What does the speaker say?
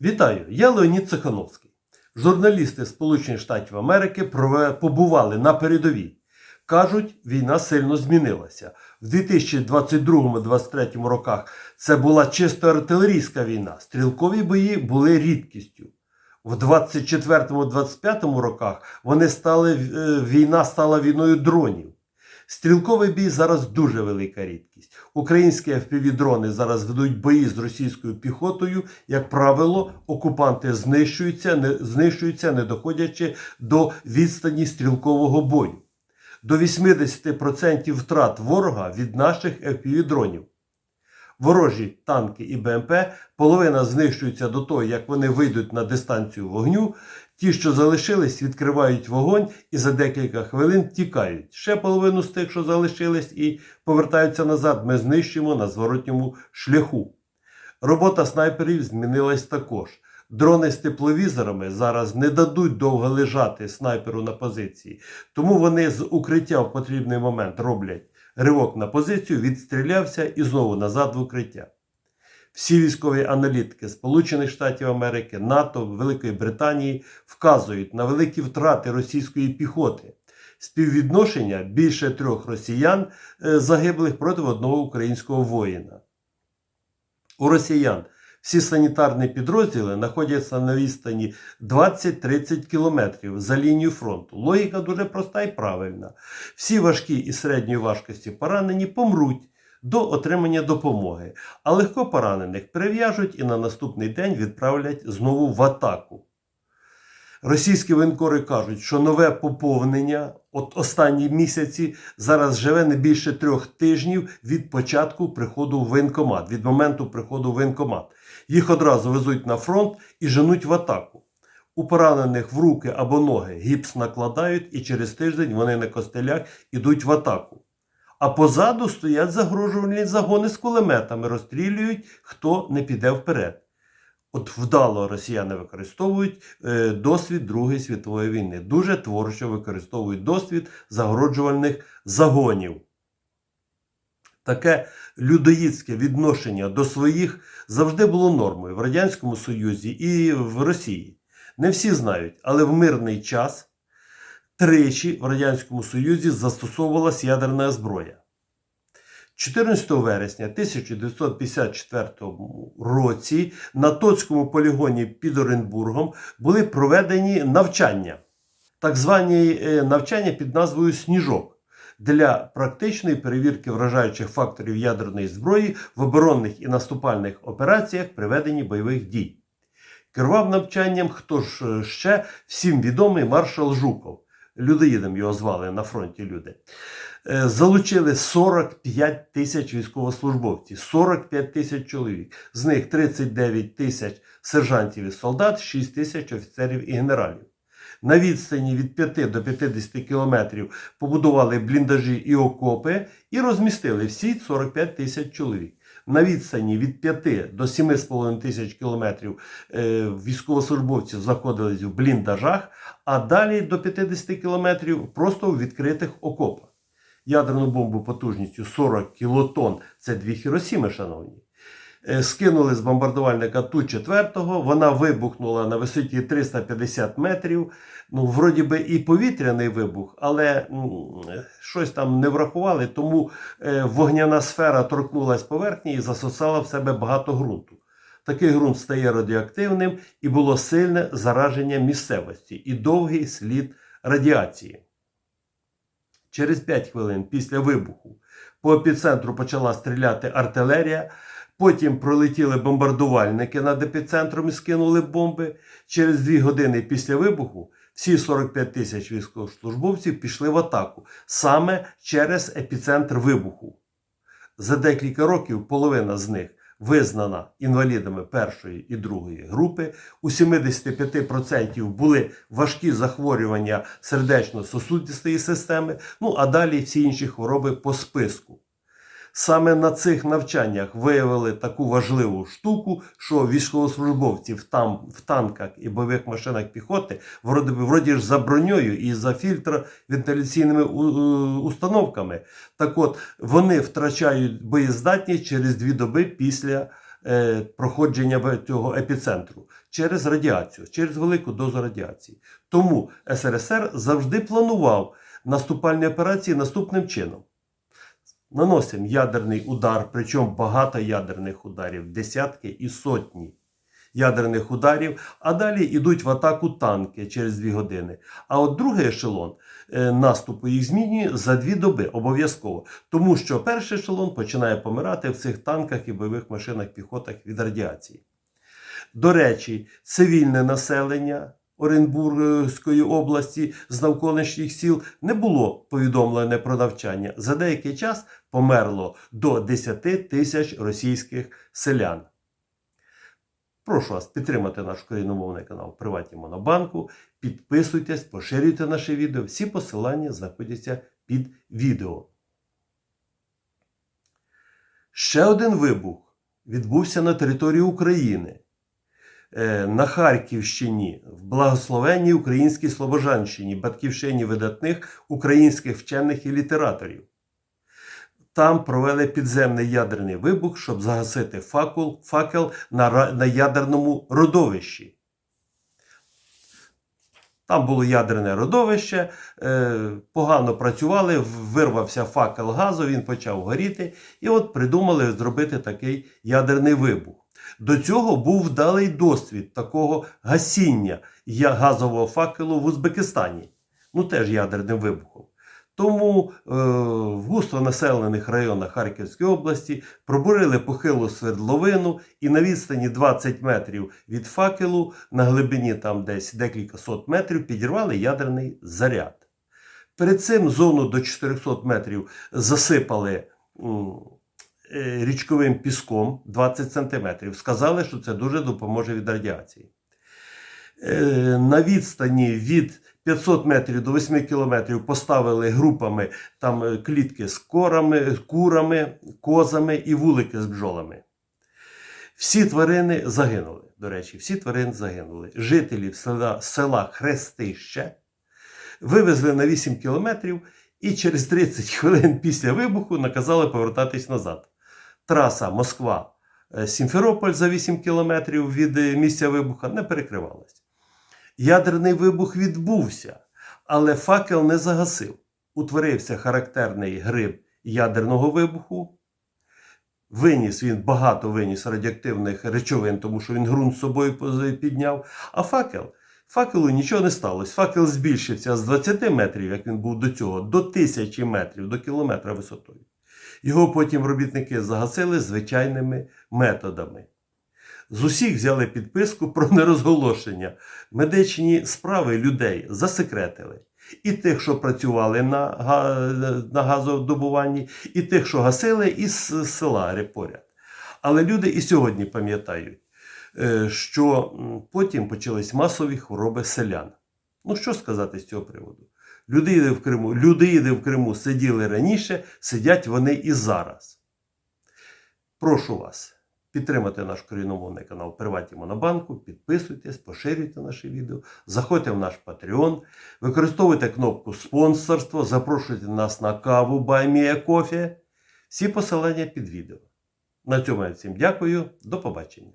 Вітаю! Я Леонід Цехановський. Журналісти Сполучених Штатів Америки побували на передовій. Кажуть, війна сильно змінилася. В 2022-2023 роках це була чисто артилерійська війна. Стрілкові бої були рідкістю. В 24-25 роках вони стали, е, війна стала війною дронів. Стрілковий бій зараз дуже велика рідкість. Українські FPV-дрони зараз ведуть бої з російською піхотою. Як правило, окупанти знищуються, не, знищуються, не доходячи до відстані стрілкового бою. До 80% втрат ворога від наших FPV-дронів. Ворожі танки і БМП половина знищується до того, як вони вийдуть на дистанцію вогню. Ті, що залишились, відкривають вогонь і за декілька хвилин тікають. Ще половину з тих, що залишились, і повертаються назад. Ми знищуємо на зворотньому шляху. Робота снайперів змінилась також. Дрони з тепловізорами зараз не дадуть довго лежати снайперу на позиції, тому вони з укриття в потрібний момент роблять ривок на позицію, відстрілявся і знову назад в укриття. Всі військові аналітики Сполучених Штатів Америки, НАТО, Великої Британії вказують на великі втрати російської піхоти. Співвідношення більше трьох росіян е, загиблих проти одного українського воїна. У росіян всі санітарні підрозділи знаходяться на відстані 20-30 кілометрів за лінією фронту. Логіка дуже проста і правильна. Всі важкі і середньої важкості поранені помруть до отримання допомоги, а легко поранених перев'яжуть і на наступний день відправлять знову в атаку. Російські воєнкори кажуть, що нове поповнення, от останні місяці, зараз живе не більше трьох тижнів від початку приходу в воєнкомат, від моменту приходу в воєнкомат. Їх одразу везуть на фронт і женуть в атаку. У поранених в руки або ноги гіпс накладають, і через тиждень вони на костелях ідуть в атаку. А позаду стоять загрожувальні загони з кулеметами, розстрілюють, хто не піде вперед. От вдало росіяни використовують е, досвід Другої світової війни. Дуже творчо використовують досвід загороджувальних загонів. Таке людоїдське відношення до своїх завжди було нормою в Радянському Союзі і в Росії. Не всі знають, але в мирний час тричі в Радянському Союзі застосовувалась ядерна зброя. 14 вересня 1954 році на Тоцькому полігоні під Оренбургом були проведені навчання, так звані е, навчання під назвою Сніжок для практичної перевірки вражаючих факторів ядерної зброї в оборонних і наступальних операціях приведенні бойових дій. Керував навчанням хто ж е, ще всім відомий маршал Жуков. Людоїдом його звали на фронті люди. Е, Залучили 45 тисяч військовослужбовців, 45 тисяч чоловік. З них 39 тисяч сержантів і солдат, 6 тисяч офіцерів і генералів. На відстані від 5 до 50 кілометрів побудували бліндажі і окопи і розмістили всі 45 тисяч чоловік. На відстані від 5 до 7,5 тисяч кілометрів е, військовослужбовців знаходились в бліндажах, а далі до 50 кілометрів просто в відкритих окопах. Ядерну бомбу потужністю 40 кілотон це дві Хіросіми, шановні. Е, Скинули з бомбардувальника Ту-4, вона вибухнула на висоті 350 метрів. Ну, вроді би і повітряний вибух, але щось там не врахували, тому е, вогняна сфера торкнулась поверхні і засосала в себе багато ґрунту. Такий ґрунт стає радіоактивним і було сильне зараження місцевості і довгий слід радіації. Через 5 хвилин після вибуху по епіцентру почала стріляти артилерія. Потім пролетіли бомбардувальники над епіцентром і скинули бомби. Через 2 години після вибуху всі 45 тисяч військовослужбовців пішли в атаку саме через епіцентр вибуху. За декілька років половина з них визнана інвалідами першої і другої групи. У 75% були важкі захворювання сердечно-сосудистої системи, ну а далі всі інші хвороби по списку. Саме на цих навчаннях виявили таку важливу штуку, що військовослужбовців там в танках і бойових машинах піхоти, вроді, вроді ж за броньою і за фільтровентиляційними у- у- установками. Так от вони втрачають боєздатність через дві доби після е, проходження цього епіцентру через радіацію, через велику дозу радіації. Тому СРСР завжди планував наступальні операції наступним чином. Наносимо ядерний удар, причому багато ядерних ударів, десятки і сотні ядерних ударів, а далі йдуть в атаку танки через дві години. А от другий ешелон е, наступу їх змінює за дві доби обов'язково. Тому що перший ешелон починає помирати в цих танках і бойових машинах піхотах від радіації. До речі, цивільне населення Оренбурзької області з навколишніх сіл не було повідомлене про навчання. За деякий час померло до 10 тисяч російських селян. Прошу вас підтримати наш україномовний канал Приватні Монобанку. Підписуйтесь, поширюйте наше відео. Всі посилання знаходяться під відео. Ще один вибух відбувся на території України. Е, На Харківщині, в благословенній українській Слобожанщині, батьківщині видатних українських вчених і літераторів. Там провели підземний ядерний вибух, щоб загасити факел, факел на, на ядерному родовищі. Там було ядерне родовище, е, погано працювали, вирвався факел газу, він почав горіти, і от придумали зробити такий ядерний вибух. До цього був вдалий досвід такого гасіння газового факелу в Узбекистані, ну теж ядерним вибухом. Тому е, в густонаселених районах Харківської області пробурили похилу свердловину і на відстані 20 метрів від факелу на глибині там десь декілька сот метрів підірвали ядерний заряд. Перед цим зону до 400 метрів засипали м, річковим піском 20 сантиметрів. Сказали, що це дуже допоможе від радіації. Е, На відстані від 500 метрів до 8 кілометрів поставили групами там е, клітки з корами, курами, козами і вулики з бджолами. Всі тварини загинули. До речі, всі тварини загинули. Жителів села, села Хрестище вивезли на 8 кілометрів і через 30 хвилин після вибуху наказали повертатись назад. Траса Москва. е, Сімферополь за 8 кілометрів від е, місця вибуха не перекривалась. Ядерний вибух відбувся, але факел не загасив. Утворився характерний гриб ядерного вибуху. Виніс він багато виніс радіоактивних речовин, тому що він ґрунт з собою підняв. А факел, факелу нічого не сталося. Факел збільшився з 20 метрів, як він був до цього, до 1000 метрів, до кілометра висотою. Його потім робітники загасили звичайними методами. З усіх взяли підписку про нерозголошення. Медичні справи людей засекретили. І тих, що працювали на, на газодобуванні, і тих, що гасили із села поряд. Але люди і сьогодні пам'ятають, е, що потім почались масові хвороби селян. Ну що сказати з цього приводу? Люди в Криму, люди в Криму сиділи раніше, сидять вони і зараз. Прошу вас підтримати наш коріномовний канал Приватні Монобанку, підписуйтесь, поширюйте наші відео, заходьте в наш Patreon, використовуйте кнопку спонсорство, запрошуйте нас на каву Баймія Кофе. Всі посилання під відео. На цьому я всім дякую. До побачення.